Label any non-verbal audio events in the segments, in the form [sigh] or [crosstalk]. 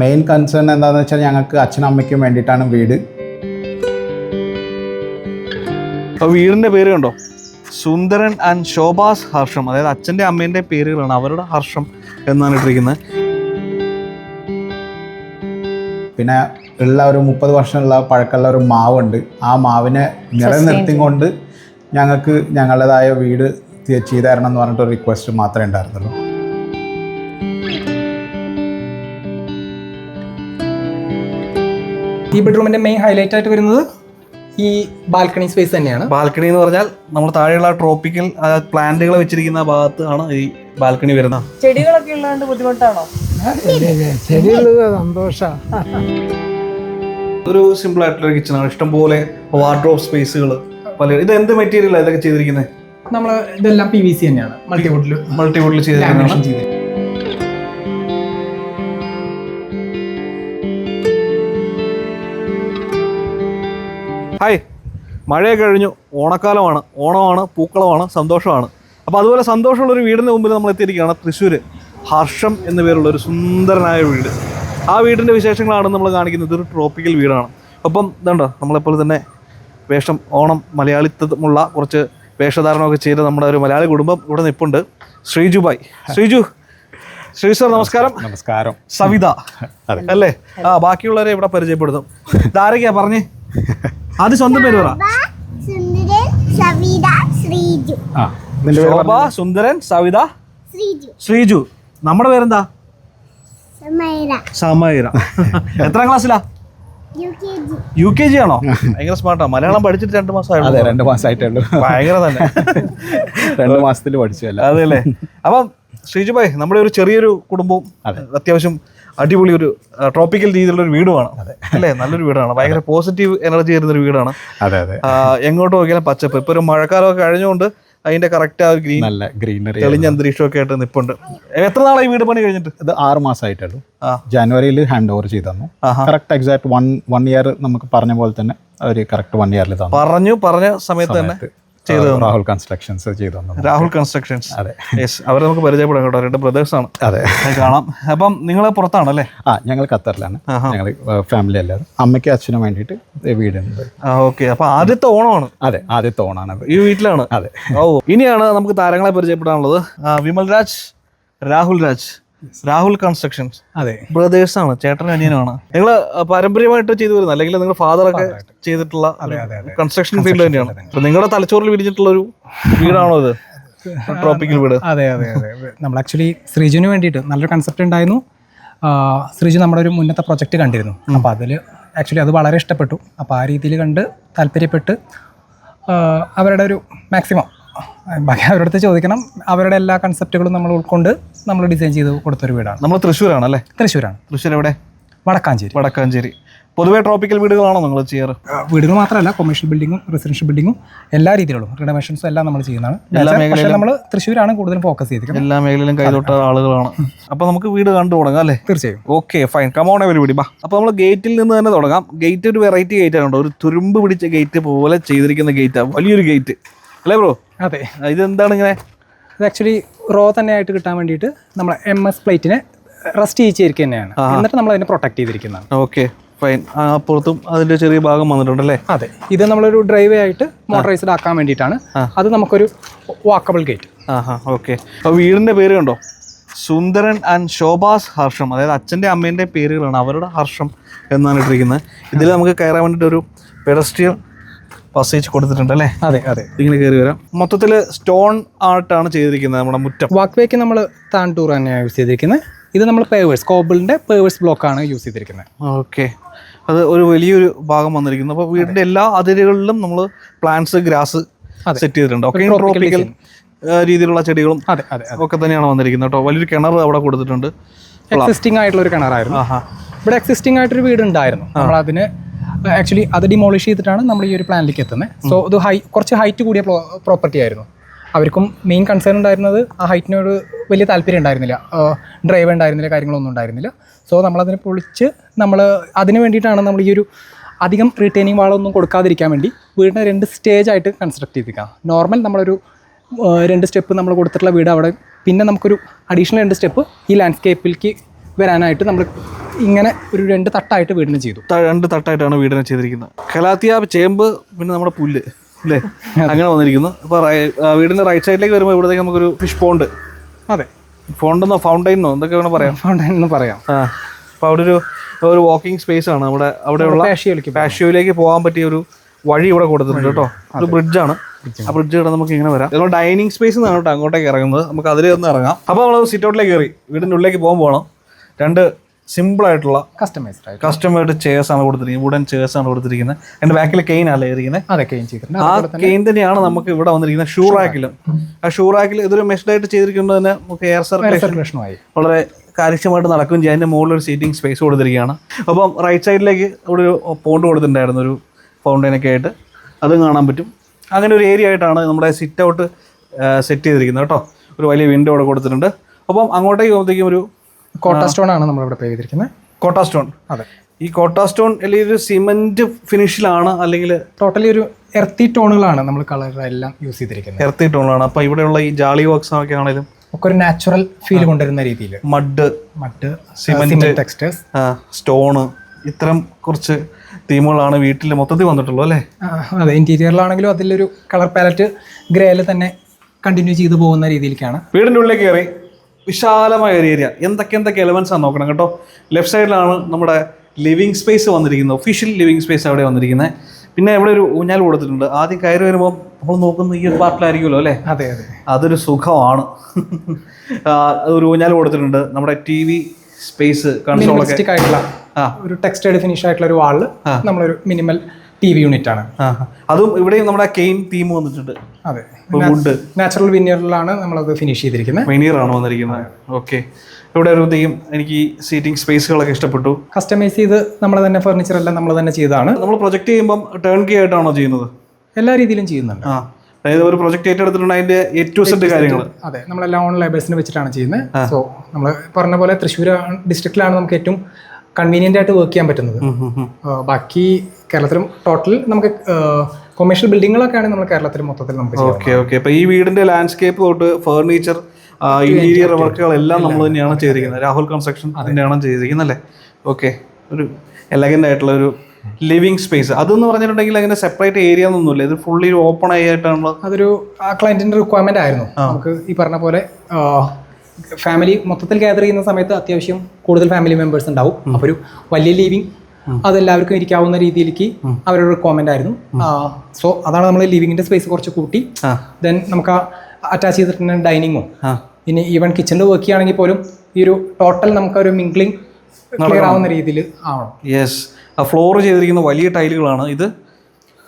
Main concern എന്താണെന്ന് വെച്ചാൽ ഞങ്ങൾക്ക് അച്ഛനും അമ്മയ്ക്കും വേണ്ടിയിട്ടാണ് വീട്. അപ്പോൾ വീടിന്റെ പേര് കണ്ടോ? സുന്ദരൻ ആൻഡ് ശോഭാസ് ഹർഷം. അതായത് അച്ഛന്റെ അമ്മേന്റെ പേരുകളാണ് അവരുടെ ഹർഷം എന്നാണ് ഇട്ടിരിക്കുന്നത്. പിന്നെ ഉള്ള ഒരു മുപ്പത് വർഷമുള്ള പഴക്കമുള്ള ഒരു മാവുണ്ട്. ആ മാവിനെ നിലനിർത്തിക്കൊണ്ട് ഞങ്ങൾക്ക് ഞങ്ങളുടേതായ വീട് ചെയ്തു തരണം എന്ന് പറഞ്ഞിട്ട് ഒരു റിക്വസ്റ്റ് മാത്രമേ ഉണ്ടായിരുന്നുള്ളൂ. ഈ ബെഡ്റൂമിന്റെ മെയിൻ ഹൈലൈറ്റ് ആയിട്ട് വരുന്നത് ഈ ബാൽക്കണി സ്പേസ് തന്നെയാണ്. ബാൽക്കണി എന്ന് പറഞ്ഞാൽ നമ്മൾ താഴെയുള്ള ട്രോപ്പിക്കൽ പ്ലാന്റുകൾ വെച്ചിരിക്കുന്ന ഭാഗത്ത് ആണ് ഈ ബാൽക്കണി വരുന്നത്. ചെടികളൊക്കെ ഉള്ളതുകൊണ്ട് ബുദ്ധിമുട്ടാണോ? [laughs] ശരിയുള്ളത് സന്തോഷം ഒരു സിമ്പിൾ ആയിട്ടുള്ള കിച്ചൺ കിച്ചണാണ് ഇഷ്ടംപോലെ വാർഡ്രോബ് സ്പേസുകൾ പല ഇത് എന്ത് മെറ്റീരിയലാണ് ഇതൊക്കെ ചെയ്തിരിക്കുന്നത് നമ്മൾ ഇതെല്ലാം പി വി സി തന്നെയാണ്. മൾട്ടിവുഡിൽ മൾട്ടിവുഡിൽ ചെയ്തിരിക്കുന്നത്. ഹായ്. മഴയൊക്കെ കഴിഞ്ഞു. ഓണക്കാലമാണ്. ഓണമാണ് പൂക്കളമാണ് സന്തോഷമാണ്. അപ്പോൾ അതുപോലെ സന്തോഷമുള്ളൊരു വീടിന് മുമ്പിൽ നമ്മൾ എത്തിയിരിക്കുകയാണ് തൃശ്ശൂർ ഹർഷം എന്ന പേരുള്ള ഒരു സുന്ദരനായ വീട്. ആ വീടിന്റെ വിശേഷങ്ങളാണ് നമ്മൾ കാണിക്കുന്നത്. ഇതൊരു ട്രോപ്പിക്കൽ വീടാണ്. ഒപ്പം ഇതുണ്ടോ? നമ്മളെപ്പോലെ തന്നെ വേഷം ഓണം മലയാളിത്വമുള്ള കുറച്ച് വേഷധാരണമൊക്കെ ചെയ്ത് നമ്മുടെ ഒരു മലയാളി കുടുംബം ഇവിടെ നിൽപ്പുണ്ട് ശ്രീജു ബായ്. ശ്രീജു ശ്രീ സാർ നമസ്കാരം. നമസ്കാരം. സവിത. അല്ലേ? ആ ബാക്കിയുള്ളവരെ ഇവിടെ പരിചയപ്പെടുത്തും ഇതാരൊക്കെയാ പറഞ്ഞേ? ആദ്യം സ്വന്തം പേര് പറ. സുന്ദരൻ സവിത ശ്രീജു. ആ. ഇതിന്റെ പേര് ശോഭ സുന്ദരൻ സവിത ശ്രീജു. ശ്രീജു. നമ്മുടെ പേരെന്താ? സമൈര. [laughs] എത്രാം ക്ലാസ്സിലാ? യു കെ ജി ആണോ? [laughs] ഭയങ്കര സ്മാർട്ടാ. മലയാളം പഠിച്ചിട്ട് രണ്ട് അതെ മാസമായിരുന്നു രണ്ട് മാസമായിട്ടേ ഉള്ളൂ ഭയങ്കര തന്നെ. [laughs] രണ്ട് മാസത്തിൽ പഠിച്ചു അല്ല അതെ അല്ലേ അപ്പം ശ്രീജു ഭായ് നമ്മുടെ ഒരു ചെറിയൊരു കുടുംബവും അത്യാവശ്യം അടിപൊളി ഒരു ട്രോപ്പിക്കൽ രീതിയിലുള്ള ഒരു വീടുമാണ് അല്ലേ? നല്ലൊരു വീടാണ്. ഭയങ്കര പോസിറ്റീവ് എനർജി തരുന്ന ഒരു വീടാണ്. അതെ അതെ. എങ്ങോട്ട് നോക്കിയാലും പച്ചപ്പ്. ഇപ്പൊ ഒരു മഴക്കാലമൊക്കെ കഴിഞ്ഞുകൊണ്ട് അതിന്റെ കറക്റ്റ് ആ ഒരു ഗ്രീൻ നല്ല ഗ്രീനറി തെളിഞ്ഞ അന്തരീക്ഷമൊക്കെ ആയിട്ട് നിപ്പുണ്ട്. എത്ര നാളായി വീട് പണി കഴിഞ്ഞിട്ട്? ഇത് ആറ് മാസമായിട്ടുള്ളൂ. ജനുവരിയിൽ ഹാൻഡ് ഓവർ ചെയ്തു തന്നു. Correct exact one one year നമുക്ക് പറഞ്ഞ പോലെ തന്നെ അവർ കറക്റ്റ് വൺ ഇയറിൽ തന്നു. പറഞ്ഞു പറഞ്ഞ സമയത്ത് തന്നെ. ചെയ്തു രാഹുൽ കൺസ്ട്രക്ഷൻസ് ചെയ്തു രാഹുൽ കൺസ്ട്രക്ഷൻസ്. അതെ. യെസ് അവരെ നമുക്ക് പരിചയപ്പെടാം കേട്ടോ. രണ്ട് ബ്രദേഴ്സ് ആണ്. അതെ. കാണാം. അപ്പം നിങ്ങൾ പുറത്താണല്ലേ ആ ഞങ്ങൾ ഖത്തറിലാണ്. ഞങ്ങൾ ഫാമിലി എല്ലാവരും അമ്മയ്ക്കും അച്ഛനും വേണ്ടിയിട്ട് വീടുണ്ട്. ഓക്കെ അപ്പൊ ആദ്യത്തെ ഓണമാണ്. അതെ ആദ്യത്തെ ഓണാണ് ഈ വീട്ടിലാണ്. അതെ. ഓ ഇനിയാണ് നമുക്ക് താരങ്ങളെ പരിചയപ്പെടാനുള്ളത്. വിമൽ രാജ് രാഹുൽ രാജ് രാഹുൽ കൺസ്ട്രക്ഷൻസ് അതെ. ബ്രദേഴ്സ് ആണ് ചേട്ടൻ അനിയനുമാണ്. നിങ്ങൾ പാരമ്പര്യമായിട്ട് ചെയ്തു വരുന്ന? അല്ലെങ്കിൽ നിങ്ങളുടെ ഫാദർ ഒക്കെ ചെയ്തിട്ടുള്ള കൺസ്ട്രക്ഷൻ ഫീൽഡ് തന്നെയാണ്? നിങ്ങളുടെ തലച്ചോറിൽ വിരിച്ചിട്ടുള്ള ഒരു വീടാണോ ഇത്? [laughs] ട്രോപ്പിക്കൽ വീട്. അതെ അതെ അതെ. നമ്മൾ ആക്ച്വലി ശ്രീജുവിന് വേണ്ടിയിട്ട് നല്ലൊരു കൺസെപ്റ്റ് ഉണ്ടായിരുന്നു. ശ്രീജു നമ്മുടെ ഒരു മുന്നത്തെ പ്രൊജക്റ്റ് കണ്ടിരുന്നു. അപ്പോൾ അതിൽ ആക്ച്വലി അത് വളരെ ഇഷ്ടപ്പെട്ടു. അപ്പോൾ ആ രീതിയിൽ കണ്ട് താല്പര്യപ്പെട്ട് അവരുടെ ഒരു മാക്സിമം ബാക്കി അവരുടെ അടുത്ത് ചോദിക്കണം. അവരുടെ എല്ലാ കൺസെപ്റ്റുകളും നമ്മൾ ഉൾക്കൊണ്ട് നമ്മൾ ഡിസൈൻ ചെയ്ത് കൊടുത്തൊരു വീടാണ്. നമ്മൾ തൃശ്ശൂരാണ് അല്ലേ? തൃശ്ശൂരാണ്. തൃശ്ശൂർ എവിടെ വടക്കാഞ്ചേരി. വടക്കാഞ്ചേരി. പൊതുവേ ട്രോപ്പിക്കൽ വീടുകളാണോ നിങ്ങൾ ചെയ്യാറ്? വീടുകൾ മാത്രമല്ല കൊമേഴ്ഷ്യൽ ബിൽഡിങ്ങും റെസിഡൻഷ്യൽ ബിൽഡിങ്ങും എല്ലാ രീതിയിലും റിനോവേഷൻസും എല്ലാം നമ്മൾ ചെയ്യുന്നതാണ്. എല്ലാ മേഖലയിലും- നമ്മൾ തൃശ്ശൂരാണ് കൂടുതലും ഫോക്കസ് ചെയ്തിരിക്കുന്നത്. എല്ലാ മേഖലയിലും കൈതൊട്ട ആളുകളാണ്. അപ്പോൾ നമുക്ക് വീട് കണ്ടു തുടങ്ങാം അല്ലേ? തീർച്ചയായും. ഓക്കെ ഫൈൻ കമോൺ പരിപാടി ബാ. അപ്പോൾ നമ്മൾ ഗേറ്റിൽ നിന്ന് തന്നെ തുടങ്ങാം. ഗേറ്റ് ഒരു വെറൈറ്റി ഗേറ്റ് ആണ് ഒരു തുരുമ്പ് പിടിച്ച ഗേറ്റ് പോലെ ചെയ്തിരിക്കുന്ന ഗേറ്റാണ് വലിയൊരു ഗേറ്റ് അല്ലേ ബ്രോ അതെ. ഇതെന്താണ് ഇങ്ങനെ? ഇത് ആക്ച്വലി റോ തന്നെ ആയിട്ട് കിട്ടാൻ വേണ്ടിയിട്ട് നമ്മൾ എം എസ് പ്ലേറ്റിനെ റെസ്റ്റ് ചെയ്യിച്ചിരിക്കുക തന്നെയാണ്. എന്നിട്ട് നമ്മൾ അതിനെ പ്രൊട്ടക്ട് ചെയ്തിരിക്കുന്നതാണ്. ഓക്കെ ഫൈൻ അപ്പുറത്തും അതിന്റെ ചെറിയ ഭാഗം വന്നിട്ടുണ്ട് അല്ലേ അതെ. ഇത് നമ്മളൊരു ഡ്രൈവേ ആയിട്ട് മോട്ടറൈസ്ഡ് ആക്കാൻ വേണ്ടിയിട്ടാണ്. അത് നമുക്കൊരു വാക്കബിൾ ഗേറ്റ് ആ ഹാ ഓക്കെ അപ്പോൾ വീടിന്റെ പേര് കണ്ടോ? സുന്ദരൻ ആൻഡ് ശോഭാസ് ഹർഷം. അതായത് അച്ഛന്റെ അമ്മേന്റെ പേരുകളാണ് അവരുടെ ഹർഷം എന്നാണ് ഇട്ടിരിക്കുന്നത്. ഇതിൽ നമുക്ക് കയറാൻ വേണ്ടിയിട്ട് ഒരു പെഡസ്ട്രിയൽ പസേജ് കൊടുത്തിട്ടുണ്ട് അല്ലേ അതെ അതെ. ഇങ്ങനെ കയറി വരാം. മൊത്തത്തിൽ സ്റ്റോൺ ആർട്ടാണ് ചെയ്തിരിക്കുന്നത് നമ്മുടെ മുറ്റം. വാക്ക് വേക്ക് നമ്മൾ താണ്ടൂർ തന്നെയാണ് യൂസ് ചെയ്തിരിക്കുന്നത് ഇത് നമ്മൾ പേവേഴ്സ് കോബിളിന്റെ പേവേഴ്സ് ബ്ലോക്കാണ് യൂസ് ചെയ്തിരിക്കുന്നത് ഓക്കെ അത് ഒരു വലിയൊരു ഭാഗം വന്നിരിക്കുന്നു. അപ്പോൾ വീടിന്റെ എല്ലാ അതിരുകളിലും നമ്മൾ പ്ലാന്റ്സ് ഗ്രാസ് സെറ്റ് ചെയ്തിട്ടുണ്ട്. ഓക്കെ ട്രോപ്പിക്കൽ രീതിയിലുള്ള ചെടികളും അതെ അതെ ഒക്കെ തന്നെയാണ് വന്നിരിക്കുന്നത് കേട്ടോ. വലിയൊരു കിണർ അവിടെ കൊടുത്തിട്ടുണ്ട്. എക്സിസ്റ്റിംഗ് ആയിട്ടുള്ള ഒരു കിണറായിരുന്നു. ഇവിടെ എക്സിസ്റ്റിംഗ് ആയിട്ടൊരു വീട് ഉണ്ടായിരുന്നു നമ്മൾ അതിന് ആക്ച്വലി അത് ഡിമോളിഷ് ചെയ്തിട്ടാണ് നമ്മൾ ഈ ഒരു പ്ലാനിലേക്ക് എത്തുന്നത് സോ ഇത് ഹൈ കുറച്ച് ഹൈറ്റ് കൂടിയ പ്രോപ്പർട്ടി ആയിരുന്നു. അവർക്കും മെയിൻ കൺസേൺ ഉണ്ടായിരുന്നത് ആ ഹൈറ്റിനോട് വലിയ താല്പര്യം ഉണ്ടായിരുന്നില്ല. ഡ്രൈവ് ഉണ്ടായിരുന്നില്ല കാര്യങ്ങളൊന്നും ഉണ്ടായിരുന്നില്ല. സോ നമ്മളതിനെ പൊളിച്ച് നമ്മൾ അതിന് വേണ്ടിയിട്ടാണ് നമ്മൾ ഈ ഒരു അധികം റീറ്റെയിനിങ് വാളൊന്നും കൊടുക്കാതിരിക്കാൻ വേണ്ടി വീടിനെ രണ്ട് സ്റ്റേജ് ആയിട്ട് കൺസ്ട്രക്ട് ചെയ്തിരിക്കുക നോർമൽ നമ്മളൊരു രണ്ട് സ്റ്റെപ്പ് നമ്മൾ കൊടുത്തിട്ടുള്ള വീട് അവിടെ പിന്നെ നമുക്കൊരു അഡീഷണൽ രണ്ട് സ്റ്റെപ്പ് ഈ ലാൻഡ്സ്കേപ്പിലേക്ക് വരാനായിട്ട് നമ്മൾ ഇങ്ങനെ ഒരു രണ്ട് തട്ടായിട്ട് വീടിനെ ചെയ്തു. രണ്ട് തട്ടായിട്ടാണ് വീടിനെ ചെയ്തിരിക്കുന്നത്. കലാത്തിയ ചേമ്പ് പിന്നെ നമ്മുടെ പുല്ല് അല്ലേ? അങ്ങനെ വന്നിരിക്കുന്നു. അപ്പോൾ വീടിന്റെ റൈറ്റ് സൈഡിലേക്ക് വരുമ്പോൾ ഇവിടത്തേക്ക് നമുക്കൊരു ഫിഷ് പോണ്ട് അതെ. ഫോണ്ടെന്നോ ഫൗണ്ടൈനോ എന്തൊക്കെ വേണം പറയാം. ഫൗണ്ടൈൻ എന്ന് പറയാം. ആ. അപ്പോൾ അവിടെ ഒരു ഒരു വാക്കിംഗ് സ്പേസ് ആണ് നമ്മുടെ അവിടെയുള്ള പാഷ്യോയിലേക്ക് പാഷ്യോയിലേക്ക് പോകാൻ പറ്റിയ ഒരു വഴി ഇവിടെ കൊടുത്തിട്ടുണ്ട് കേട്ടോ. ഒരു ബ്രിഡ്ജാണ് ആ ബ്രിഡ്ജ് ഇവിടെ നമുക്ക് ഇങ്ങനെ വരാം. നമ്മൾ ഡൈനിങ് സ്പേസ് നിന്നാണ് കേട്ടോ അങ്ങോട്ടേക്ക് ഇറങ്ങുന്നത്. നമുക്ക് അതിലേ ഒന്ന് ഇറങ്ങാം. അപ്പോൾ നമ്മൾ സിറ്റ് ഔട്ടിലേക്ക് കയറി. വീടിന്റെ ഉള്ളിലേക്ക് പോകുമ്പോൾ രണ്ട് സിമ്പിൾ ആയിട്ടുള്ള കസ്റ്റമൈസ്ഡ് ആയിട്ട്. കസ്റ്റമേർഡ് ചെയർസ് ആണ് കൊടുത്തിരിക്കുന്നത്. വുഡൻ ചെയർസ് ആണ് കൊടുത്തിരിക്കുന്നത്. അതിന്റെ ബാക്കിൽ കെയിൻ അല്ലേ ഇരിക്കുന്നത് അതെ കെയിൻ ചെയ്തിട്ടുണ്ട്. ആ കെയിൻ തന്നെയാണ് നമുക്ക് ഇവിടെ വന്നിരിക്കുന്നത് ഷൂറാക്കിലും ആ ഷൂറാക്കിൽ ഇതൊരു മെഷ്ഡ് ആയിട്ട് ചെയ്തിരിക്കുന്നത് തന്നെ നമുക്ക് എയർ സർക്കുലേഷൻ സർക്കുലേഷനുമായി വളരെ കാര്യക്ഷമമായിട്ട് നടക്കും ചെയ്യാം അതിന്റെ മുകളിൽ ഒരു സീറ്റിംഗ് സ്പേസ് കൊടുത്തിരിക്കുകയാണ്. അപ്പം റൈറ്റ് സൈഡിലേക്ക് ഇവിടെ ഒരു പോണ്ട് കൊടുത്തിട്ടുണ്ടായിരുന്നു. ഒരു ഫൗണ്ടൈനൊക്കെ ആയിട്ട്. അതും കാണാൻ പറ്റും. അങ്ങനെ ഒരു ഏരിയ ആയിട്ടാണ് നമ്മുടെ സിറ്റ് ഔട്ട് സെറ്റ് ചെയ്തിരിക്കുന്നത് കേട്ടോ. ഒരു വലിയ വിൻഡോ അവിടെ കൊടുത്തിട്ടുണ്ട്. അപ്പം അങ്ങോട്ടേക്ക് പോകുമ്പോഴത്തേക്കും ഒരു കോട്ട സ്റ്റോൺ ആണ് നമ്മളിവിടെ പേ ചെയ്തിരിക്കുന്നത്. കോട്ട സ്റ്റോൺ. അതെ. ഈ കോട്ട സ്റ്റോൺ അല്ലെങ്കിൽ ഒരു സിമെന്റ് ഫിനിഷിലാണ് അല്ലെങ്കിൽ ടോട്ടലി ഒരു എർത്തി ടോണുകളാണ് നമ്മൾ കളറെല്ലാം എല്ലാം യൂസ് ചെയ്തിരിക്കുന്നത്. എർത്തി ടോണുകളാണ് അപ്പോൾ ഇവിടെയുള്ള ഈ ജാളി വർക്ക്സ് ഒക്കെ ആണെങ്കിലും ഒക്കെ ഒരു നാച്ചുറൽ ഫീൽ കൊണ്ടുവരുന്ന രീതിയിൽ. Mud mud. Cement textures stone ഇത്തരം കുറച്ച് തീമുകളാണ് വീട്ടിൽ മൊത്തത്തിൽ വന്നിട്ടുള്ളൂ അല്ലേ? അതെ ഇന്റീരിയറിലാണെങ്കിലും അതിലൊരു കളർ പാലറ്റ് ഗ്രേയിൽ തന്നെ കണ്ടിന്യൂ ചെയ്തു പോകുന്ന രീതിയിലേക്കാണ്. വീടിന്റെ ഉള്ളിലേക്ക് കയറി. വിശാലമായ ഒരു ഏരിയ എന്തൊക്കെ എന്തൊക്കെ എലവൻസ് ആണ് നോക്കണം കേട്ടോ. ലെഫ്റ്റ് സൈഡിലാണ് നമ്മുടെ ലിവിങ് സ്പേസ് വന്നിരിക്കുന്നത്. ഒഫീഷ്യൽ ലിവിങ് സ്പേസ് അവിടെ വന്നിരിക്കുന്നത്. പിന്നെ ഇവിടെ ഒരു ഊഞ്ഞാൽ കൊടുത്തിട്ടുണ്ട്. ആദ്യം കയറി വരുമ്പോൾ നമ്മൾ നോക്കുന്ന ഈ ഒരു പാർട്ടിലായിരിക്കുമല്ലോ അല്ലേ? അതെ അതെ. അതൊരു സുഖമാണ്. ഒരു ഊഞ്ഞാൽ കൊടുത്തിട്ടുണ്ട്. നമ്മുടെ ടി വി സ്പേസ് കൺസോളൊക്കെ ആയിട്ടുള്ള ഒരു ടെക്സ്റ്റൈഡ് ഫിനിഷ് ആയിട്ടുള്ള ഒരു വാളിൽ നമ്മളൊരു മിനിമൽ ടി വി യൂണിറ്റ് ആണ് അതും ഇവിടെയും നമ്മുടെ കെയിൻ തീം വന്നിട്ടുണ്ട്. അതെ. വുഡ് നാച്ചുറൽ വിനിയറിലാണ് നമ്മളത് ഫിനിഷ് ചെയ്തിരിക്കുന്നത്. വെനീറാണ് വന്നിരിക്കുന്നത്. ഓക്കെ ഇവിടെ ഒരു തീം എനിക്ക് സീറ്റിംഗ് സ്പേസുകളൊക്കെ ഇഷ്ടപ്പെട്ടു. കസ്റ്റമൈസ് ചെയ്ത് നമ്മൾ തന്നെ ഫർണിച്ചർ എല്ലാം നമ്മൾ തന്നെ ചെയ്തതാണ്. നമ്മൾ പ്രൊജക്റ്റ് ചെയ്യുമ്പോൾ ടേൺ കീ ആയിട്ടാണോ ചെയ്യുന്നത്? എല്ലാ രീതിയിലും ചെയ്യുന്നുണ്ട്. ആ. അതായത് ഒരു പ്രൊജക്ട് ഏറ്റെടുത്തിട്ടുണ്ട് അതിന്റെ എ സെറ്റ് കാര്യങ്ങൾ അതെ. നമ്മളെല്ലാം ഓൺ ലേബേഴ്സിനെ വെച്ചിട്ടാണ് ചെയ്യുന്നത്. സോ നമ്മൾ പറഞ്ഞ പോലെ തൃശ്ശൂർ ഡിസ്ട്രിക്റ്റിലാണ് നമുക്ക് ഏറ്റവും കൺവീനിയന്റ് ആയിട്ട് വർക്ക് ചെയ്യാൻ പറ്റുന്നത്. ബാക്കി കേരളത്തിലും ടോട്ടൽ നമുക്ക് കൊമേഴ്ഷ്യൽ ബിൽഡിങ്ങുകളൊക്കെയാണ് നമ്മൾ കേരളത്തിൽ മൊത്തത്തിൽ നമുക്ക് ഓക്കെ ഓക്കെ അപ്പോൾ ഈ വീടിന്റെ ലാൻഡ്സ്കേപ്പ് തൊട്ട് ഫർണിച്ചർ ഇന്റീരിയർ വർക്കുകളെല്ലാം നമ്മൾ തന്നെയാണ് ചെയ്തിരിക്കുന്നത്. രാഹുൽ കൺസ്ട്രക്ഷൻ തന്നെയാണ് ചെയ്തിരിക്കുന്നത് അല്ലേ? ഓക്കെ ഒരു എലഗന്റ് ആയിട്ടുള്ള ഒരു ലിവിങ് സ്പേസ് അതെന്ന് പറഞ്ഞിട്ടുണ്ടെങ്കിൽ അങ്ങനെ സെപ്പറേറ്റ് ഏരിയ ഒന്നുമില്ല ഇത് ഫുള്ളി ഓപ്പൺ ആയിട്ടാണ് അതൊരു ആ ക്ലയന്റിന്റെ റിക്വയർമെന്റ് ആയിരുന്നു. നമുക്ക് ഈ പറഞ്ഞ പോലെ ഫാമിലി മൊത്തത്തിൽ ഗ്യാദർ ചെയ്യുന്ന സമയത്ത് അത്യാവശ്യം കൂടുതൽ ഫാമിലി മെമ്പേഴ്സ് ഉണ്ടാവും. അപ്പോൾ ഒരു വലിയ ലീവിങ് അതെല്ലാവർക്കും ഇരിക്കാവുന്ന രീതിയിലേക്ക് അവരുടെ റിക്വയർമെന്റ് ആയിരുന്നു. സോ അതാണ് നമ്മൾ ലിവിങ്ങിന്റെ സ്പേസ് കുറച്ച് കൂട്ടി. ദെൻ നമുക്ക് അറ്റാച്ച് ചെയ്തിട്ടുണ്ട് ഡൈനിങ്ങും പിന്നെ ഈവൻ കിച്ചണിൽ വർക്ക് ചെയ്യുകയാണെങ്കിൽ പോലും ഈ ഒരു ടോട്ടൽ നമുക്ക് ഒരു മിംഗ്ലിംഗ് ക്ലിയർ ആവുന്ന രീതിയിൽ ആവണം. യെസ് ഫ്ലോർ ചെയ്തിരിക്കുന്ന വലിയ ടൈലുകളാണ് ഇത്.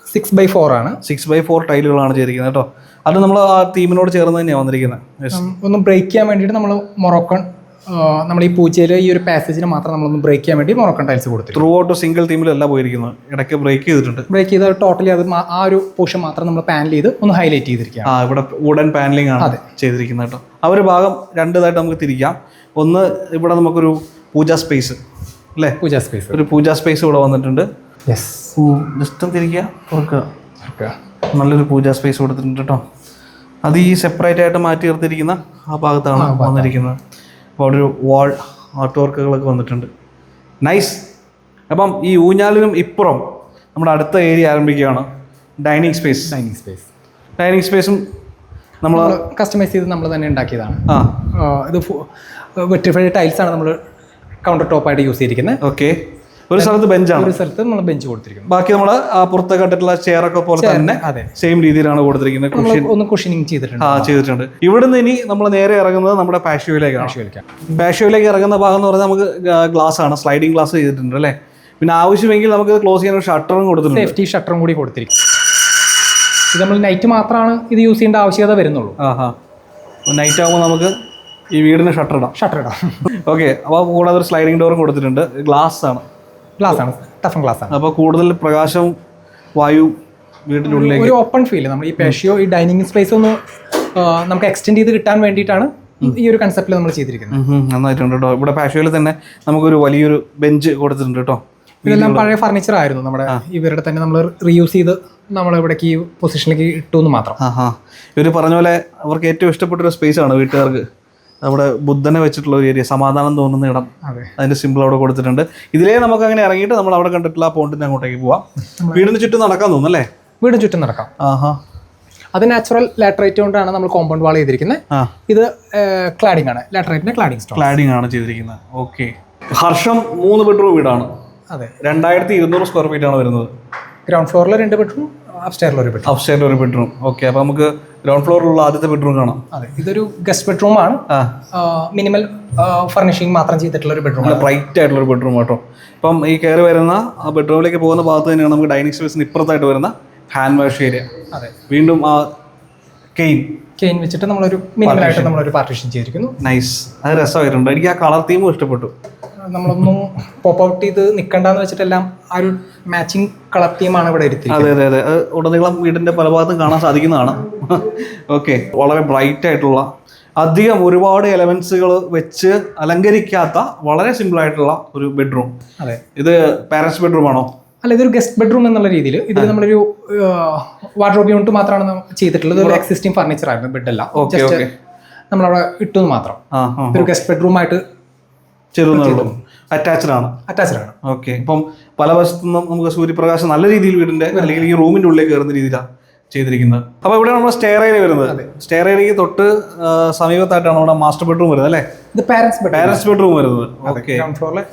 സിക്സ് ബൈ ഫോർ ആണ്. സിക്സ് ബൈ ഫോർ ടൈലുകളാണ് ചെയ്തിരിക്കുന്നത് കേട്ടോ. അത് നമ്മൾ ആ തീമിനോട് ചേർന്ന് തന്നെയാണ് വന്നിരിക്കുന്നത് ഒന്ന് ബ്രേക്ക് ചെയ്യാൻ വേണ്ടിയിട്ട് നമ്മൾ മൊറോക്കൺ നമ്മൾ ഈ പൂച്ചയിൽ ഈ ഒരു പാസേജിന് മാത്രം നമ്മളൊന്ന് ബ്രേക്ക് ചെയ്യാൻ വേണ്ടി മൊറോക്കൺ ടൈൽസ് കൊടുത്തു ത്രൂ ഔട്ട് സിംഗിൾ തീമിലല്ല പോയിരിക്കുന്നത്. ഇടയ്ക്ക് ബ്രേക്ക് ചെയ്തിട്ടുണ്ട്. ബ്രേക്ക് ചെയ്ത് ടോട്ടലി അത് ആ ഒരു പോർഷൻ മാത്രം നമ്മൾ പാനൽ ചെയ്ത് ഒന്ന് ഹൈലൈറ്റ് ചെയ്തിരിക്കുകയാണ്. ആ ഇവിടെ വുഡൻ പാനലിംഗ് ആണ് ചെയ്തിരിക്കുന്നത് കേട്ടോ. ആ ഒരു ഭാഗം രണ്ട് ഇതായിട്ട് നമുക്ക് തിരിക്കാം. ഒന്ന് ഇവിടെ നമുക്കൊരു പൂജാ സ്പേസ് അല്ലേ? പൂജ സ്പേസ് ഒരു പൂജാ സ്പേസ് ഇവിടെ വന്നിട്ടുണ്ട്. യെസ് ജസ്റ്റ് തിരിക്കുക നല്ലൊരു പൂജാ സ്പേസ് കൊടുത്തിട്ടുണ്ട് കേട്ടോ. അത് ഈ സെപ്പറേറ്റ് ആയിട്ട് മാറ്റി നിർത്തിയിരിക്കുന്ന ആ ഭാഗത്താണ്. വന്നിരിക്കുന്നത്. അപ്പോൾ അവിടെ ഒരു വാൾ ആർട്ട് വർക്കുകളൊക്കെ വന്നിട്ടുണ്ട്. നൈസ് അപ്പം ഈ ഊഞ്ഞാലിനും ഇപ്പുറം നമ്മുടെ അടുത്ത ഏരിയ ആരംഭിക്കുകയാണ്. Dining space dining space dining സ്പേസും നമ്മൾ കസ്റ്റമൈസ് ചെയ്ത് നമ്മൾ തന്നെ ഉണ്ടാക്കിയതാണ്. ആ. ഇത് വെട്ടിഫൈഡ് ടൈൽസാണ് നമ്മൾ കൗണ്ടർ ടോപ്പായിട്ട് യൂസ് ചെയ്തിരിക്കുന്നത് ഓക്കെ ഒരു സ്ഥലത്ത് ബെഞ്ചാണ് ഒരു സ്ഥലത്ത് നമ്മൾ ബെഞ്ച് കൊടുത്തിരിക്കുന്നു ബാക്കി നമ്മൾ ആ പുറത്തൊക്കെ ഇട്ടിട്ടുള്ള ചെയറൊക്കെ പോലെ തന്നെ അതെ. സെയിം രീതിയിലാണ് കൊടുത്തിരിക്കുന്നത്. ഒന്ന് കുഷനിങ് ചെയ്തിട്ടുണ്ട്. ആ ചെയ്തിട്ടുണ്ട്. ഇവിടുന്ന് ഇനി നമ്മൾ നേരെ ഇറങ്ങുന്നത് നമ്മുടെ പാഷ്യോയിലേക്കാണ് പാഷ്യോയിലേക്ക് ഇറങ്ങുന്ന ഭാഗം എന്ന് പറഞ്ഞാൽ നമുക്ക് ഗ്ലാസ് ആണ്. സ്ലൈഡിങ് ഗ്ലാസ് ചെയ്തിട്ടുണ്ട് അല്ലേ? പിന്നെ ആവശ്യമെങ്കിൽ നമുക്ക് ക്ലോസ് ചെയ്യാൻ ഒരു ഷട്ടറും കൊടുത്തിട്ടുണ്ട്. സേഫ്റ്റി ഷട്ടറും കൂടി കൊടുത്തിരിക്കും. ഇത് നമ്മൾ നൈറ്റ് മാത്രമാണ് ഇത് യൂസ് ചെയ്യേണ്ട ആവശ്യകത വരുന്നുള്ളൂ. ആ ഹാ നൈറ്റ് ആകുമ്പോൾ നമുക്ക് ഈ വീടിന് ഷട്ടർ ഇടാം. ഷട്ടർ ഇടാം. [laughs] ഓക്കെ അപ്പോൾ കൂടാതെ ഒരു സ്ലൈഡിങ് ഡോറും കൊടുത്തിട്ടുണ്ട്. ഗ്ലാസ് ആണ്. ഗ്ലാസ് ആണ് ടഫൻ ഗ്ലാസ് ആണ് അപ്പോൾ കൂടുതൽ പ്രകാശവും വായു വീട്ടിനുള്ളിലേക്ക് ഒരു ഓപ്പൺ ഫീൽ നമ്മൾ ഈ പേഷ്യോ ഈ ഡൈനിങ് സ്പേസ് ഒന്ന് നമുക്ക് എക്സ്റ്റെൻഡ് ചെയ്ത് കിട്ടാൻ വേണ്ടിയിട്ടാണ് ഈ ഒരു കൺസെപ്റ്റിൽ നമ്മൾ ചെയ്തിരിക്കുന്നത്. നന്നായിട്ടുണ്ട് കേട്ടോ. ഇവിടെ പാഷ്യോയിൽ തന്നെ നമുക്കൊരു വലിയൊരു ബെഞ്ച് കൊടുത്തിട്ടുണ്ട് കേട്ടോ. ഇതെല്ലാം പഴയ ഫർണിച്ചർ ആയിരുന്നു. നമ്മുടെ ഇവരുടെ തന്നെ നമ്മൾ റീയൂസ് ചെയ്ത് നമ്മൾ ഇവിടേക്ക് ഈ പൊസിഷനിലേക്ക് ഇട്ടു എന്ന് മാത്രം. ഇവർ പറഞ്ഞ പോലെ അവർക്ക് ഏറ്റവും ഇഷ്ടപ്പെട്ട ഒരു സ്പേസ് ആണ് വീട്ടുകാർക്ക്. നമ്മുടെ ബുദ്ധനെ വെച്ചിട്ടുള്ള ഒരു ഏരിയ സമാധാനം തോന്നുന്ന ഇടം. അതെ. അതിന്റെ സിമ്പിൾ അവിടെ കൊടുത്തിട്ടുണ്ട്. ഇതിലേ നമുക്ക് അങ്ങനെ ഇറങ്ങിയിട്ട് നമ്മൾ അവിടെ കണ്ടിട്ടുള്ള ആ പോണ്ടിന്റെ അങ്ങോട്ടേക്ക് പോവാം. വീടിന് ചുറ്റും നടക്കാൻ തോന്നുന്നു അല്ലേ? വീടിന് ചുറ്റും നടക്കാം. ആഹാ. അത് നാച്ചുറൽ ലാറ്ററേറ്റ് കൊണ്ടാണ് നമ്മൾ കോമ്പൗണ്ട് വാൾ ചെയ്തിരിക്കുന്നത്. ഇത് ക്ലാഡിംഗ് ആണ്. ലാറ്ററേറ്റിന്റെ ക്ലാഡിംഗ് സ്റ്റോൺ ക്ലാഡിംഗ് ആണ് ചെയ്തിരിക്കുന്നത്. ഓക്കെ ഹർഷം മൂന്ന് ബെഡ്റൂം വീടാണ്. അതെ. രണ്ടായിരത്തി ഇരുന്നൂറ് സ്ക്വയർ ഫീറ്റ് ആണ് വരുന്നത്. ഗ്രൗണ്ട് ഫ്ലോറിൽ രണ്ട് ബെഡ്റൂം അപ്സ്റ്റെയറിൽ ഒരു ബെഡ്റൂം അപ്സ്റ്റേറിൽ ഒരു ബെഡ്റൂം ഓക്കെ അപ്പോൾ നമുക്ക് ഗ്രൗണ്ട് ഫ്ലോറിലുള്ള ആദ്യത്തെ ബെഡ്റൂം കാണാം. അതെ ഇതൊരു ഗസ്റ്റ് ബെഡ്റൂം ആണ്. മിനിമൽ ഫർണിഷിംഗ് മാത്രം ചെയ്തിട്ടുള്ള ഒരു ബെഡ്റൂം ആണ്. ബ്രൈറ്റ് ആയിട്ടുള്ള ഒരു ബെഡ്റൂം കേട്ടോ ഇപ്പം ഈ കയറി വരുന്ന ആ ബെഡ്റൂമിലേക്ക് പോകുന്ന ഭാഗത്ത് തന്നെയാണ് നമുക്ക് ഡൈനിങ് സ്പേസിന് ഇപ്പുറത്തായിട്ട് വരുന്ന ഹാൻഡ് വാഷ് ഏരിയ അതെ. വീണ്ടും ആ കെയിൻ കെയിൻ വെച്ചിട്ട് നമ്മളൊരു മിനിമൽ ആയിട്ട് നമ്മളൊരു പാർട്ടീഷൻ ചെയ്തിരിക്കുന്നു. നൈസ് അത് രസമായിട്ടുണ്ട്. എനിക്ക് ആ കളർ തീമും ഇഷ്ടപ്പെട്ടു. നമ്മളൊന്നും പോപ്പ് ഔട്ട് ചെയ്ത് നിൽക്കണ്ടെന്ന് വെച്ചിട്ടെല്ലാം ആ ഒരു മാച്ചിങ് കളർ തീമാണ് ഇവിടെ അതെ അതെ അതെ. അത് ഉടനീളം വീടിന്റെ പല ഭാഗത്തും കാണാൻ സാധിക്കുന്നതാണ്. ഓക്കെ വളരെ ബ്രൈറ്റ് ആയിട്ടുള്ള അധികം ഒരുപാട് എലമെന്റ്സുകൾ വെച്ച് അലങ്കരിക്കാത്ത വളരെ സിമ്പിൾ ആയിട്ടുള്ള ഒരു ബെഡ്റൂം അതെ. ഇത് പാരൻസ് ബെഡ്റൂം ആണോ? അല്ല ഇതൊരു ഗസ്റ്റ് ബെഡ്റൂം എന്നുള്ള രീതിയിൽ ഇതിൽ നമ്മളൊരു വാർഡ്രോബ് യൂണിറ്റ് മാത്രമാണ് ചെയ്തിട്ടുള്ളത്. ഒരു എക്സിസ്റ്റിംഗ് ഫർണിച്ചർ ആയിരുന്നു ബെഡ് എല്ലാം ജസ്റ്റ് നമ്മളവിടെ ഇട്ടു മാത്രം. ഒരു ഗസ്റ്റ് ബെഡ്റൂം ആയിട്ട് ചെറുതുള്ളൂ അറ്റാച്ച്ഡ് ആണ്. അറ്റാച്ച്ഡ് ആണ്. ഓക്കെ ഇപ്പം പല വശത്തുനിന്നും നമുക്ക് സൂര്യപ്രകാശം നല്ല രീതിയിൽ വീടിന്റെ അല്ലെങ്കിൽ ഈ റൂമിന്റെ ഉള്ളിൽ കയറുന്ന രീതിയിലാണ് ചെയ്തിരിക്കുന്നത്. അപ്പൊ ഇവിടെ നമ്മൾ സ്റ്റെയർ ഏരിയ വരുന്നത്. സ്റ്റെയർ ഏരിയക്ക് തൊട്ട് സമീപത്തായിട്ടാണ് നമ്മുടെ മാസ്റ്റർ ബെഡ്റൂം വരുന്നത് അല്ലേ? ഇത് പാരന്റ്സ് പാരന്റ്സ് ബെഡ്റൂം വരുന്നത്. ഓക്കെ ഗ്രൗണ്ട് ഫ്ലോറിലെ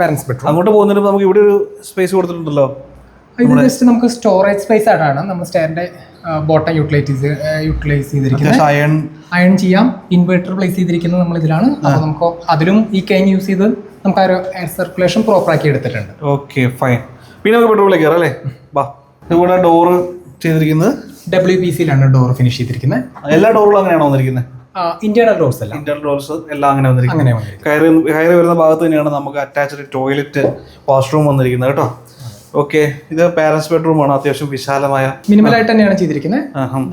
പാരന്റ്സ് ബെഡ്റൂം അങ്ങോട്ട് പോകുന്നതിന് നമുക്ക് ഇവിടെ ഒരു സ്പേസ് കൊടുത്തിട്ടുണ്ടല്ലോ. ഇത് ജസ്റ്റ് നമുക്ക് സ്റ്റോറേജ് സ്പേസ് ആയിട്ടാണ് നമ്മൾ സ്റ്റെയറിന്റെ ബോട്ടം യൂട്ടിലൈറ്റീസ് യൂട്ടിലൈസ് ചെയ്തിരിക്കുന്നത്. അയൺ അയൺ ചെയ്യാം ഇൻവെർട്ടർ പ്ലേസ് ചെയ്തിരിക്കുന്നത് നമ്മൾ ഇതിലാണ്. അപ്പോൾ നമുക്ക് അതിലും ഈ കെയിൻ യൂസ് ചെയ്ത് നമുക്ക് ആ ഒരു എയർ സർക്കുലേഷൻ പ്രോപ്പർ ആക്കി എടുത്തിട്ടുണ്ട്. ഓക്കെ ഫൈൻ പിന്നെ നമുക്ക് ബെഡ്റൂമിലേക്ക് കയറാം അല്ലേ? വാ. ഇവിടെ ഡോറ് ചെയ്തിരിക്കുന്നത്? ഡബ്ല്യു പി സിയിലാണ് ഡോർ ഫിനിഷ് ചെയ്തിരിക്കുന്നത്. എല്ലാ ഡോറുകളും അങ്ങനെയാണോ വന്നിരിക്കുന്നത്? ഇന്റേണൽ ഡോർസ് അല്ല. ഇന്റേണൽ ഡോർസ് എല്ലാം അങ്ങനെ വന്നിരിക്കുന്നത് കയറി കയറി വരുന്ന ഭാഗത്ത് തന്നെയാണ് നമുക്ക് അറ്റാച്ച്ഡ് ടോയ്ലറ്റ് വാഷ്റൂം വന്നിരിക്കുന്നത് കേട്ടോ. ഓക്കെ ഇത് പാരൻസ് ബെഡ്റൂം ആണ്. അത്യാവശ്യം വിശാലമായ മിനിമൽ ആയിട്ട് തന്നെയാണ് ചെയ്തിരിക്കുന്നത്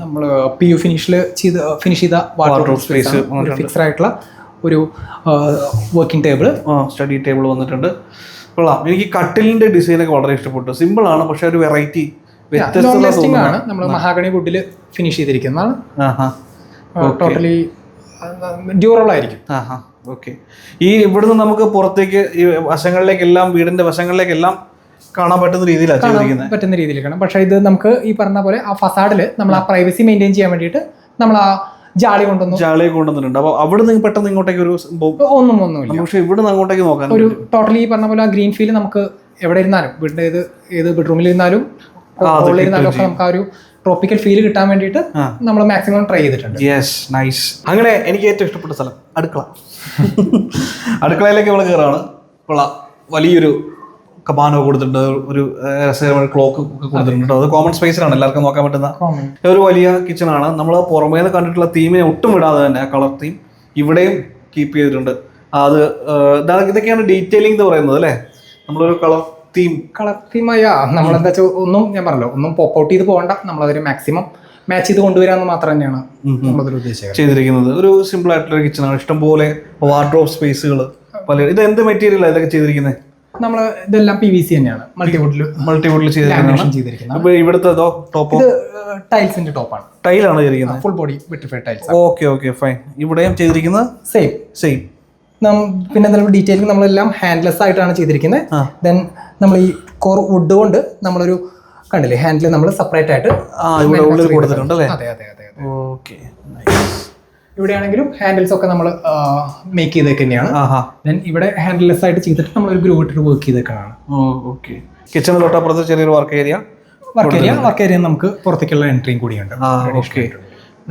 നമ്മൾ പി യു ഫിനിഷിൽ ചെയ്ത് ഫിനിഷ് ചെയ്ത വാട്ടർ സ്പേസ് ഒരു ഫിക്സഡ് ആയിട്ടുള്ള ഒരു വർക്കിംഗ് ടേബിൾ സ്റ്റഡി ടേബിൾ വന്നിട്ടുണ്ട്. കൊള്ളാം. എനിക്ക് കട്ടിലിന്റെ ഡിസൈൻ ഒക്കെ വളരെ ഇഷ്ടപ്പെട്ടു. സിമ്പിൾ ആണ് പക്ഷെ ഒരു വെറൈറ്റി വ്യത്യസ്തത ആണ്. നമ്മൾ മഹാഗണി വുഡിൽ ഫിനിഷ് ചെയ്തിരിക്കുന്നതാണ്. ടോട്ടലി ഡ്യൂറബിൾ ആയിരിക്കും. ഓക്കെ ഈ ഇവിടുന്ന് നമുക്ക് പുറത്തേക്ക് ഈ വശങ്ങളിലേക്കെല്ലാം വീടിന്റെ വശങ്ങളിലേക്കെല്ലാം കാണാൻ പറ്റുന്ന രീതിയിലാണ് പറ്റുന്ന കാണാം. പക്ഷേ ഇത് നമുക്ക് ഈ പറഞ്ഞ പോലെ ആ ഫസാഡിൽ നമ്മൾ ആ പ്രൈവസി മെയിന്റെയിൻ ചെയ്യാൻ വേണ്ടിയിട്ട് നമ്മൾ ആ ജാളി കൊണ്ടുവന്നു. ജാളി കൊണ്ടുവന്നിട്ടുണ്ട്. അപ്പോൾ അവിടെ നിന്ന് പെട്ടെന്ന് ഇങ്ങോട്ടേക്ക് ഒരു സംഭവം ഒന്നും ഒന്നുമില്ല. പക്ഷെ ഇവിടുന്ന് അങ്ങോട്ടേക്ക് നോക്കാൻ ഒരു ടോട്ടലി ഈ പറഞ്ഞ പോലെ ആ ഗ്രീൻ ഫീൽ നമുക്ക് എവിടെ ഇരുന്നാലും വീടിന്റെ ഏത് ഏത് ബെഡ്റൂമിൽ ഇരുന്നാലും ഹോളിൽ ഇരുന്നാലും ഒക്കെ നമുക്ക് ആ ഒരു ട്രോപ്പിക്കൽ ഫീൽ കിട്ടാൻ വേണ്ടിയിട്ട് നമ്മൾ മാക്സിമം ട്രൈ ചെയ്തിട്ടുണ്ട്. യെസ് നൈസ് അങ്ങനെ എനിക്ക് ഏറ്റവും ഇഷ്ടപ്പെട്ട സ്ഥലം അടുക്കള. [laughs] അടുക്കളയിലേക്ക് നമ്മൾ കയറാണ് കൊള്ളാം. വലിയൊരു കബാനോ കൊടുത്തിട്ടുണ്ട് ഒരു രസകരമായ ക്ലോക്ക് കൊടുത്തിട്ടുണ്ട്. അത് കോമൺ സ്പേസിലാണ് എല്ലാവർക്കും നോക്കാൻ പറ്റുന്ന. ഒരു വലിയ കിച്ചണാണ് നമ്മൾ പുറമേ നിന്ന് കണ്ടിട്ടുള്ള തീമിനെ ഒട്ടും വിടാതെ തന്നെ കളർ തീം ഇവിടെയും കീപ്പ് ചെയ്തിട്ടുണ്ട്. അത് ഇതൊക്കെയാണ് ഡീറ്റെയിലിംഗ് എന്ന് പറയുന്നത് അല്ലേ? നമ്മളൊരു കളർ തീം കളർ തീമായ നമ്മളെന്താ വെച്ചാൽ ഒന്നും ഞാൻ പറഞ്ഞല്ലോ ഒന്നും പോപ്പ് ഔട്ട് ചെയ്ത് പോകണ്ട. നമ്മളതിന് മാക്സിമം മാച്ച് ചെയ്ത് കൊണ്ടുവരാമെന്ന് മാത്രം തന്നെയാണ് നമ്മളതിൽ ഉദ്ദേശിച്ചത്. ചെയ്തിരിക്കുന്നത്. ഒരു സിമ്പിൾ ആയിട്ടുള്ള കിച്ചണാണ് ഇഷ്ടംപോലെ വാർഡ്രോബ് സ്പേസുകൾ പല ഇത് എന്ത് മെറ്റീരിയലാണ് ഇതൊക്കെ ചെയ്തിരിക്കുന്നത് നമ്മൾ ഇതെല്ലാം പി വി സി തന്നെയാണ്. മൾട്ടിവുഡിൽ മൾട്ടിവുഡിൽ ചെയ്തിരിക്കുന്നത്. ഇവിടുത്തെ ടോപ്പോ? ഇത് ടൈൽസിന്റെ ടോപ്പാണ്. ടൈലാണ് ചെയ്തിരിക്കുന്നത്? Full body vitrified tiles okay okay fine ഇവിടെയും ചെയ്തിരിക്കുന്നത്? സെയിം സെയിം പിന്നെ എന്തെങ്കിലും ഡീറ്റെയിലിംഗ് നമ്മളെല്ലാം ഹാൻഡ്ലെസ് ആയിട്ടാണ് ചെയ്തിരിക്കുന്നത്. ദെൻ നമ്മൾ ഈ കോർ വുഡ് കൊണ്ട് നമ്മളൊരു കണ്ടില്ലേ ഹാൻഡിൽ നമ്മൾ സെപ്പറേറ്റ് ആയിട്ട് ഉള്ളിൽ കൊടുത്തിട്ടുണ്ട് അല്ലേ? അതെ അതെ അതെ ഓക്കെ ഇവിടെയാണെങ്കിലും ഹാൻഡിൽസ് ഒക്കെ നമ്മൾ മേക്ക് ചെയ്തേക്ക് തന്നെയാണ്. ദെൻ ഇവിടെ ഹാൻഡിൽലെസ് ആയിട്ട് ചെയ്തിട്ട് നമ്മൾ ഒരു ഗ്രൂ ഇട്ടിട്ട് വർക്ക് ചെയ്തേക്കാണ് ഓക്കെ കിച്ചണ് തൊട്ടപ്പുറത്ത് ചെറിയൊരു work area work area work area നമുക്ക് പുറത്തേക്കുള്ള എൻട്രിയും കൂടിയുണ്ട്. ഓക്കെ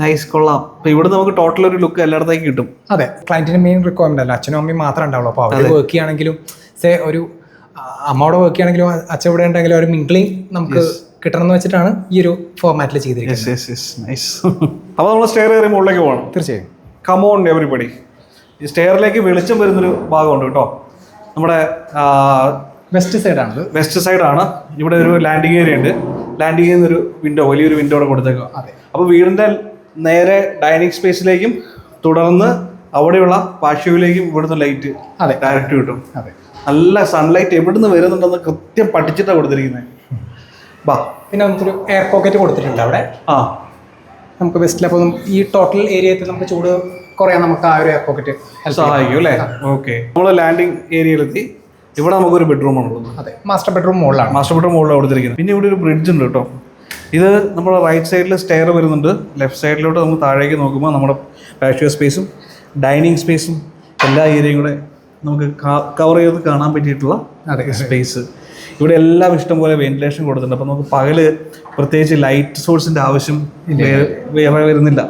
നൈസ് കൊള്ളാം. അപ്പൊ ഇവിടെ നമുക്ക് ടോട്ടൽ ഒരു ലുക്ക് എല്ലായിടത്തേക്കും കിട്ടും. അതെ ക്ലയന്റിന്റെ മെയിൻ റിക്വയർമെന്റ് അല്ല. അച്ഛനും അമ്മയും മാത്രമേ ഉണ്ടാവുള്ളൂ. അപ്പോൾ അവർ വർക്ക് ചെയ്യുകയാണെങ്കിലും സേ ഒരു അമ്മയോടെ വർക്ക് ചെയ്യുകയാണെങ്കിലും അച്ഛൻ ഇവിടെ ഉണ്ടെങ്കിലും ഒരു മിങ്കിളിങ് നമുക്ക് കിട്ടണം എന്ന് വെച്ചിട്ടാണ് ഈ ഒരു ഫോർമാറ്റിൽ ചെയ്തിരിക്കുന്നത്. അപ്പോൾ നമ്മൾ സ്റ്റെയർ കയറി മുകളിലേക്ക് പോകണം. തീർച്ചയായും. കമോൺ എവറിബഡി ഈ സ്റ്റെയറിലേക്ക് വെളിച്ചം വരുന്നൊരു ഭാഗമുണ്ട് കേട്ടോ. നമ്മുടെ വെസ്റ്റ് സൈഡാണ് വെസ്റ്റ് സൈഡാണ് ഇവിടെ ഒരു ലാൻഡിങ് ഏരിയ ഉണ്ട്. ലാൻഡിങ് ചെയ്യുന്ന ഒരു വിൻഡോ വലിയൊരു വിൻഡോ അവിടെ കൊടുത്തേക്കുക അതെ. അപ്പോൾ വീടിന്റെ നേരെ ഡൈനിങ് സ്പേസിലേക്കും തുടർന്ന് അവിടെയുള്ള പാഷ്യൂവിലേക്കും ഇവിടുന്ന് ലൈറ്റ് അതെ. ഡയറക്റ്റ് കിട്ടും. അതെ. നല്ല സൺലൈറ്റ് എവിടുന്ന് വരുന്നുണ്ടെന്ന് കൃത്യം പഠിച്ചിട്ടാണ് കൊടുത്തിരിക്കുന്നത് ബാ പിന്നെ നമുക്കൊരു എയർ പോക്കറ്റ് കൊടുത്തിട്ടുണ്ട് അവിടെ. ആ. നമുക്ക് വെസ്റ്റിൽ അപ്പോൾ ഈ ടോട്ടൽ ഏരിയത്തിൽ നമുക്ക് ചൂട് കുറയാൻ നമുക്ക് ആ ഒരു എയർ പോക്കറ്റ് സഹായിക്കും അല്ലേ? ഓക്കെ നമ്മൾ ലാൻഡിങ് ഏരിയയിലെത്തി ഇവിടെ നമുക്കൊരു ബെഡ്റൂം ആണുള്ളത് അതെ. മാസ്റ്റർ ബെഡ്റൂം മുകളിലാണ് മാസ്റ്റർ ബെഡ്റൂം മുകളിൽ കൊടുത്തിരിക്കുന്നത് പിന്നെ ഇവിടെ ഒരു ബ്രിഡ്ജ് ഉണ്ട് കേട്ടോ. ഇത് നമ്മുടെ റൈറ്റ് സൈഡിൽ സ്റ്റെയർ വരുന്നുണ്ട്. ലെഫ്റ്റ് സൈഡിലോട്ട് നമ്മൾ താഴേക്ക് നോക്കുമ്പോൾ നമ്മുടെ പാഷ്യോ സ്പേസും ഡൈനിങ് സ്പേസും എല്ലാ ഏരിയയും കൂടെ നമുക്ക് കവർ ചെയ്ത് കാണാൻ പറ്റിയിട്ടുള്ള സ്പേസ് ഇവിടെ എല്ലാം ഇഷ്ടംപോലെ വെന്റിലേഷൻ കൊടുത്തിട്ടുണ്ട്. അപ്പം നമുക്ക് പകൽ പ്രത്യേകിച്ച് ലൈറ്റ് സോഴ്സിന്റെ ആവശ്യം വേറെ വരുന്നില്ല.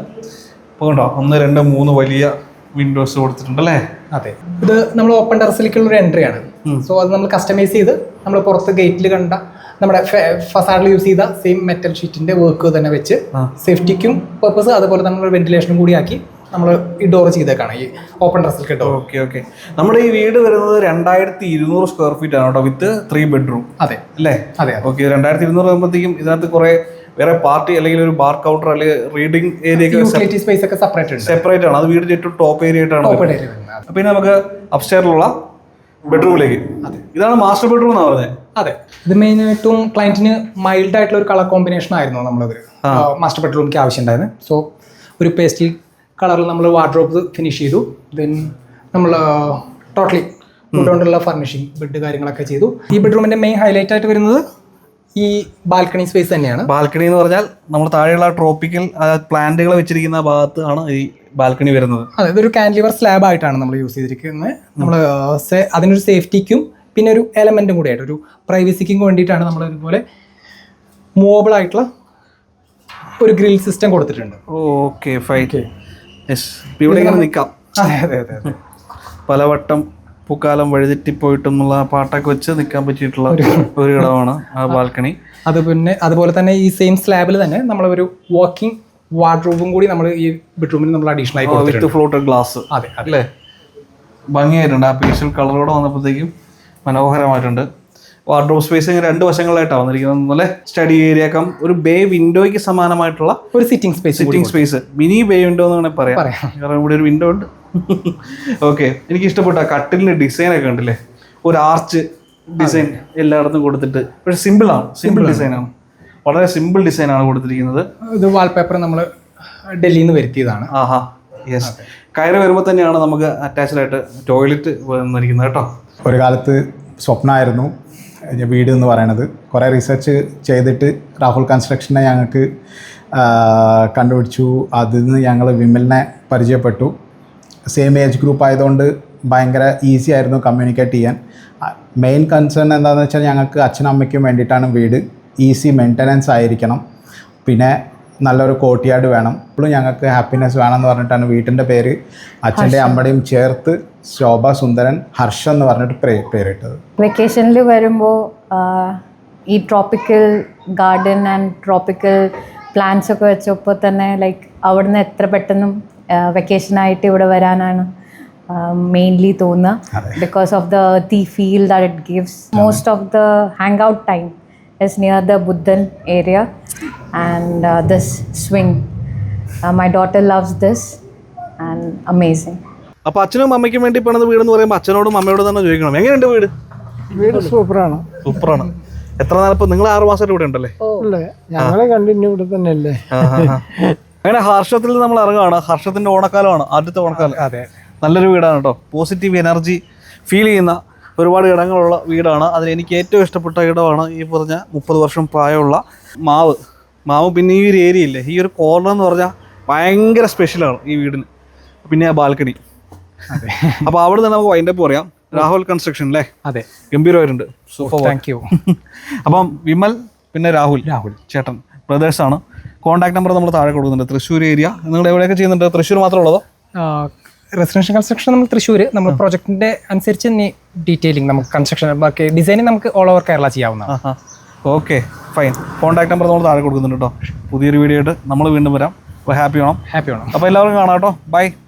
അപ്പോൾ കണ്ടോ ഒന്ന് രണ്ട് മൂന്ന് വലിയ വിൻഡോസ് കൊടുത്തിട്ടുണ്ട് അല്ലേ? അതെ. ഇത് നമ്മൾ ഓപ്പൺ ടെറസിലേക്കുള്ള ഒരു എൻട്രി ആണ്. സോ അത് നമ്മൾ കസ്റ്റമൈസ് ചെയ്ത് നമ്മൾ പുറത്ത് ഗേറ്റിൽ കണ്ട നമ്മുടെ ഫസാഡിൽ യൂസ് ചെയ്ത സെയിം മെറ്റൽ ഷീറ്റിന്റെ വർക്ക് തന്നെ വെച്ച് സേഫ്റ്റിക്കും പർപ്പസ് അതുപോലെ നമ്മൾ വെന്റിലേഷനും കൂടി ആക്കി നമ്മൾ ഈ ഡോർ ചെയ്തേക്കാണ്. ഈ ഓപ്പൺ ഡ്രസ്സിൽ കേട്ടോ ഓക്കെ ഓക്കെ നമ്മുടെ ഈ വീട് വരുന്നത് രണ്ടായിരത്തി ഇരുന്നൂറ് സ്ക്വയർ ഫീറ്റ് ആണ് കേട്ടോ വിത്ത് ത്രീ ബെഡ്റൂം അതെ. അല്ലേ? അതെ ഓക്കെ രണ്ടായിരത്തി ഇരുന്നൂറ് ആകുമ്പോഴത്തേക്കും ഇതിനകത്ത് കുറെ വേറെ പാർട്ടി അല്ലെങ്കിൽ ഒരു ബാർ കൗണ്ടർ അല്ലെങ്കിൽ റീഡിംഗ് ഏരിയ സ്പേസ് ഒക്കെ സെപ്പറേറ്റ് സെപ്പറേറ്റ് ആണ്. അത് വീട് ചുറ്റും ടോപ്പ് ഏരിയ ആയിട്ടാണ് പിന്നെ നമുക്ക് അപ്സ്റ്റേറിലുള്ള ബെഡ്റൂമിലേക്ക് ഇതാണ് മാസ്റ്റർ ബെഡ്റൂം എന്നാ പറഞ്ഞത് അതെ. ഇത് മെയിൻ ആയിട്ടും ക്ലയന്റിന് മൈൽഡ് ആയിട്ടുള്ള ഒരു കളർ കോമ്പിനേഷൻ ആയിരുന്നു നമ്മളത് മാസ്റ്റർ ബെഡ്റൂമിക്ക് ആവശ്യമുണ്ടായത് സോ ഒരു പേസ്റ്റൽ കളറിൽ നമ്മൾ വാർഡ്രോബ് ഫിനിഷ് ചെയ്തു. ദെൻ നമ്മൾ ടോട്ടലി കൊണ്ടുകൊണ്ടുള്ള ഫർണിഷിങ് ബെഡ് കാര്യങ്ങളൊക്കെ ചെയ്തു. ഈ ബെഡ്റൂമിന്റെ മെയിൻ ഹൈലൈറ്റ് ആയിട്ട് വരുന്നത് ഈ ബാൽക്കണി സ്പേസ് തന്നെയാണ്. ബാൽക്കണി എന്ന് പറഞ്ഞാൽ നമ്മൾ താഴെയുള്ള ട്രോപ്പിക്കൽ പ്ലാന്റുകൾ വെച്ചിരിക്കുന്ന ഭാഗത്ത് ആണ് ഈ ബാൽക്കണി വരുന്നത്. അതെ ഇതൊരു കാൻഡിവർ സ്ലാബ് ആയിട്ടാണ് നമ്മൾ യൂസ് ചെയ്തിരിക്കുന്നത്. നമ്മൾ അതിനൊരു സേഫ്റ്റിക്കും പിന്നെ ഒരു എലമെന്റും കൂടി ആയിട്ട് ഒരു പ്രൈവസിക്കും വേണ്ടിയിട്ടാണ് നമ്മൾ ഇതുപോലെ മൂവബിൾ ആയിട്ടുള്ള ഒരു ഗ്രിൽ സിസ്റ്റം കൊടുത്തിട്ടുണ്ട്. ഓക്കെ ഫൈൻ ഇവിടെ ഇങ്ങനെ നിൽക്കാം അതെ അതെ അതെ പലവട്ടം പൂക്കാലം വഴിതെറ്റിപ്പോയിട്ടെന്നുള്ള പാട്ടൊക്കെ വെച്ച് നിൽക്കാൻ പറ്റിയിട്ടുള്ള ഒരു [laughs] ഇടമാണ് ആ ബാൽക്കണി. അത് പിന്നെ അതുപോലെ തന്നെ ഈ സെയിം സ്ലാബിൽ തന്നെ നമ്മൾ ഒരു വാക്കിംഗ് വാർഡ്രോബും കൂടി നമ്മൾ ഈ ബെഡ്റൂമിൽ നമ്മൾ അഡീഷണൽ ആയി വിത്ത് ഫ്ലോട്ടഡ് ഗ്ലാസ് അതെ അല്ലേ? ഭംഗിയായിട്ടുണ്ട്. ആ പേഷ്യൽ കളറോടെ വന്നപ്പോഴത്തേക്കും മനോഹരമായിട്ടുണ്ട്. വാർഡ്രോബ് സ്പേസ് രണ്ട് വശങ്ങളിലായിട്ടാണ് വന്നിരിക്കുന്നത്. നല്ല സ്റ്റഡി ഏരിയ കം ഒരു ബേ വിൻഡോയ്ക്ക് സമാനമായിട്ടുള്ള ഒരു sitting space sitting space mini bay window എന്ന് വേണമെങ്കിൽ പറയാം. കാരണം ഇവിടെ ഒരു വിൻഡോ ഉണ്ട്. [laughs] ഓക്കെ എനിക്ക് ഇഷ്ടപ്പെട്ട കട്ടിലിന്റെ ഡിസൈൻ ഒക്കെ ഉണ്ടല്ലേ ഒരു ആർച്ച് ഡിസൈൻ എല്ലായിടത്തും കൊടുത്തിട്ട്. പക്ഷെ സിമ്പിൾ ആണ്. സിമ്പിൾ ഡിസൈൻ ആണ്. വളരെ സിമ്പിൾ ഡിസൈൻ ആണ് കൊടുത്തിരിക്കുന്നത്. ഇത് വാൾപേപ്പർ നമ്മൾ ഡൽഹിയിൽ നിന്ന് വരുത്തിയതാണ്. ആഹാ. യെസ് കയറി വരുമ്പോൾ തന്നെയാണ് നമുക്ക് അറ്റാച്ച്ഡ് ആയിട്ട് ടോയ്ലറ്റ് വന്നിരിക്കുന്നത് കേട്ടോ. ഒരു കാലത്ത് സ്വപ്നമായിരുന്നു വീട് എന്ന് പറയണത്. കുറേ റിസർച്ച് ചെയ്തിട്ട് രാഹുൽ കൺസ്ട്രക്ഷനെ ഞങ്ങൾക്ക് കണ്ടുപിടിച്ചു. അതിൽ നിന്ന് ഞങ്ങൾ വിമലിനെ പരിചയപ്പെട്ടു. സെയിം ഏജ് ഗ്രൂപ്പ് ആയതുകൊണ്ട് ഭയങ്കര ഈസി ആയിരുന്നു കമ്മ്യൂണിക്കേറ്റ് ചെയ്യാൻ. മെയിൻ കൺസേൺ എന്താണെന്ന് വെച്ചാൽ ഞങ്ങൾക്ക് അച്ഛനും അമ്മയ്ക്കും വേണ്ടിയിട്ടാണ് വീട്. ഈസി മെയിന്റനൻസ് ആയിരിക്കണം. പിന്നെ നല്ലൊരു കോട്ടിയാട് വേണം. ഇപ്പോഴും ഞങ്ങൾക്ക് ഹാപ്പിനെസ് വേണമെന്ന് പറഞ്ഞിട്ടാണ് വീട്ടിന്റെ പേര് അച്ഛന്റെ അമ്മയുടെയും ചേർത്ത് ശോഭ സുന്ദരൻ ഹർഷ എന്ന് പറഞ്ഞിട്ട് പേരിട്ടത്. വെക്കേഷനിൽ വരുമ്പോൾ ഈ tropical garden and tropical plants ഒക്കെ വെച്ചപ്പോൾ തന്നെ ലൈക്ക് അവിടുന്ന് എത്ര പെട്ടെന്നും വെക്കേഷനായിട്ട് ഇവിടെ വരാനാണ് മെയിൻലി തോന്നുക. Because of the the feel that it gives most of the hang out time is near the ബുദ്ധൻ area and swing. Uh, my daughter loves this and amazing. അപ്പൊ അച്ഛനും അമ്മയ്ക്കും വേണ്ടി പണിത് വീട് എന്ന് പറയുമ്പോൾ അച്ഛനോടും അമ്മയോടും തന്നെ ചോദിക്കണം. എങ്ങനെയുണ്ട് വീട്? വീട് സൂപ്പറാണ്. സൂപ്പറാണ്. എത്ര നാളിപ്പോ നിങ്ങൾ ആറു മാസമായിട്ട് ഇവിടെ ഉണ്ടല്ലേ? ഞങ്ങളെ കണ്ടിന്യൂ ഇവിടെ തന്നെ അല്ലേ അങ്ങനെ ഹർഷത്തിൽ നമ്മൾ ഇറങ്ങുകയാണ് ഹർഷത്തിന്റെ ഓണക്കാലമാണ് ആദ്യത്തെ ഓണക്കാലം. അതെ നല്ലൊരു വീടാണ് കേട്ടോ. പോസിറ്റീവ് എനർജി ഫീൽ ചെയ്യുന്ന ഒരുപാട് ഇടങ്ങളുള്ള വീടാണ്. അതിൽ എനിക്ക് ഏറ്റവും ഇഷ്ടപ്പെട്ട ഇടമാണ് ഈ പറഞ്ഞ മുപ്പത് വർഷം പ്രായമുള്ള മാവ്. മാവ് പിന്നെ ഈ ഒരു ഏരിയ ഇല്ലേ? ഈ ഒരു കോർണർ എന്ന് പറഞ്ഞാൽ ഭയങ്കര സ്പെഷ്യലാണ് ഈ വീടിന്. പിന്നെ ആ ബാൽക്കണി അപ്പോൾ അവിടെ നിന്ന് നമുക്ക് വൈൻഡപ്പ് പറയാം. രാഹുൽ കൺസ്ട്രക്ഷൻ അല്ലേ അതെ. ഗംഭീരമായിട്ടുണ്ട്. സൂപ്പർ താങ്ക് യു അപ്പം വിമൽ പിന്നെ രാഹുൽ. രാഹുൽ. ചേട്ടൻ ആണ്. കോൺടാക്ട് നമ്പർ നമ്മൾ താഴെ കൊടുക്കുന്നുണ്ട്. തൃശ്ശൂർ ഏരിയ നിങ്ങൾ എവിടെയൊക്കെ ചെയ്യുന്നുണ്ട്? തൃശ്ശൂർ മാത്രമേ ഉള്ളതോ? റെസിഡൻഷ്യൽ കൺസ്ട്രക്ഷൻ നമ്മൾ തൃശ്ശൂർ നമ്മൾ പ്രൊജക്ടിന്റെ അനുസരിച്ച് ഡീറ്റെയിലിംഗ് നമുക്ക് കൺസ്ട്രക്ഷൻ ബാക്കി ഡിസൈനിങ് നമുക്ക് ഓൾ ഓവർ കേരള ചെയ്യാവുന്നതാണ്. ഓക്കെ ഫൈൻ കോൺടാക്ട് നമ്പർ നമ്മൾ താഴെ കൊടുക്കുന്നുണ്ട് കേട്ടോ. പുതിയൊരു വീഡിയോ ആയിട്ട് നമ്മൾ വീണ്ടും വരാം. അപ്പോൾ ഹാപ്പി ആണോ ഹാപ്പി ആണോ അപ്പോൾ എല്ലാവർക്കും കാണാം കേട്ടോ. ബൈ